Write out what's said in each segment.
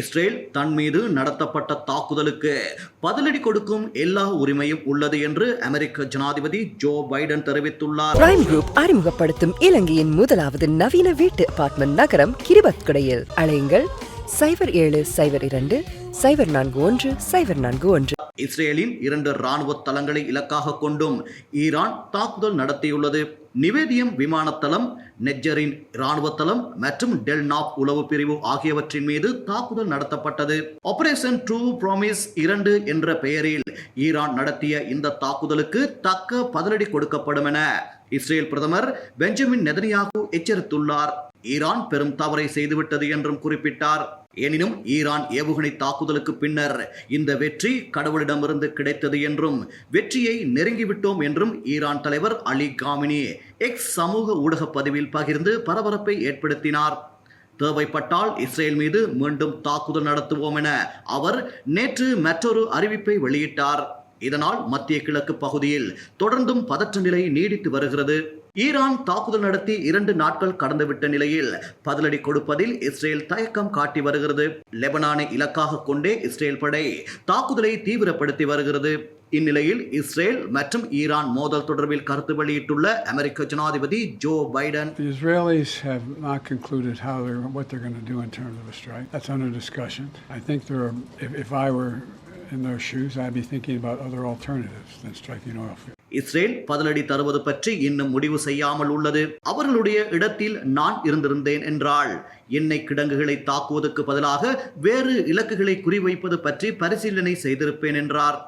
Israel தன் மீது நடத்தப்பட்ட தாக்குதலுக்கு பதிலடி கொடுக்கும் எல்லா உரிமையும் உள்ளது என்று அமெரிக்க ஜனாதிபதி ஜோ பைடன் தெரிவித்துள்ளார். பிரைம் குரூப் அறிமுகப்படுத்தும் இலங்கையின் முதலாவது நவீன வீட்டு அபார்ட்மெண்ட் நகரம் கிரிபத்குடையில். அழையுங்கள் சைபர் ஏழு சைபர் இரண்டு சைபர் நான்கு ஒன்று சைபர் நான்கு ஒன்று. இஸ்ரேலின் இரண்டு ராணுவ தளங்களை இலக்காக கொண்டும் ஈரான் தாக்குதல் நடத்தியுள்ளது. நிவேதியம் விமானத்தளம் நெஜரின் இராணுவ தளம் மற்றும் டெல்நாப் உளவு பிரிவு ஆகியவற்றின் மீது தாக்குதல் நடத்தப்பட்டது. ஆபரேஷன் ட்ரூ ப்ராமிஸ் இரண்டு என்ற பெயரில் ஈரான் நடத்திய இந்த தாக்குதலுக்கு தக்க பதிலடி கொடுக்கப்படும் என இஸ்ரேல் பிரதமர் பெஞ்சமின் நெதனியாகு எச்சரித்துள்ளார். ஈரான் பெரும் தவறை செய்துவிட்டது என்றும் குறிப்பிட்டார். எனினும் ஈரான் ஏவுகணை தாக்குதலுக்கு பின்னர் இந்த வெற்றி கடவுளிடமிருந்து கிடைத்தது என்றும் வெற்றியை நெருங்கிவிட்டோம் என்றும் ஈரான் தலைவர் அலி காமினி எக்ஸ் சமூக ஊடக பதிவில் பகிர்ந்து பரபரப்பை ஏற்படுத்தினார். தேவைப்பட்டால் இஸ்ரேல் மீது மீண்டும் தாக்குதல் நடத்துவோம் என அவர் நேற்று மற்றொரு அறிவிப்பை வெளியிட்டார். இதனால் மத்திய கிழக்கு பகுதியில் தொடர்ந்தும் பதற்ற நிலை நீடித்து வருகிறது. ஈரான் தாக்குதல் நடத்தி இரண்டு நாட்கள் கடந்துவிட்ட நிலையில் பதிலடி கொடுப்பதில் இஸ்ரேல் தயக்கம் காட்டி வருகிறது லெபனானை இலக்காக கொண்டே இஸ்ரேல் படை தாக்குதலை தீவிரப்படுத்தி வருகிறது இந்நிலையில் இஸ்ரேல் மற்றும் ஈரான் மோதல் தொடர்பில் கருத்து வெளியிட்டுள்ள அமெரிக்க ஜனாதிபதி Joe Biden The Israelis have not concluded how they're, what they're going to do in terms of a strike. That's under discussion. I think there are, if, if I were in their shoes, I'd be thinking about other alternatives than striking oil fields. Israel பதிலடி தருவது பற்றி இன்னும் முடிவு செய்யாமல் உள்ளது. அவர்களுடைய இடத்தில் நான் இருந்திருந்தேன் என்றால் எண்ணெய் கிடங்குகளை தாக்குவதற்கு பதிலாக வேறு இலக்குகளை குறிவைப்பது பற்றி பரிசீலனை செய்திருப்பேன் என்றார்.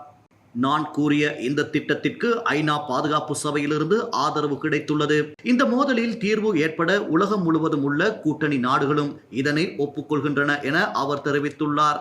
நான் கூறிய இந்த திட்டத்திற்கு ஐநா பாதுகாப்பு சபையிலிருந்து ஆதரவு கிடைத்துள்ளது. இந்த மோதலில் தீர்வு ஏற்பட உலகம் முழுவதும் உள்ள கூட்டணி நாடுகளும் இதனை ஒப்புக்கொள்கின்றன என அவர் தெரிவித்துள்ளார்.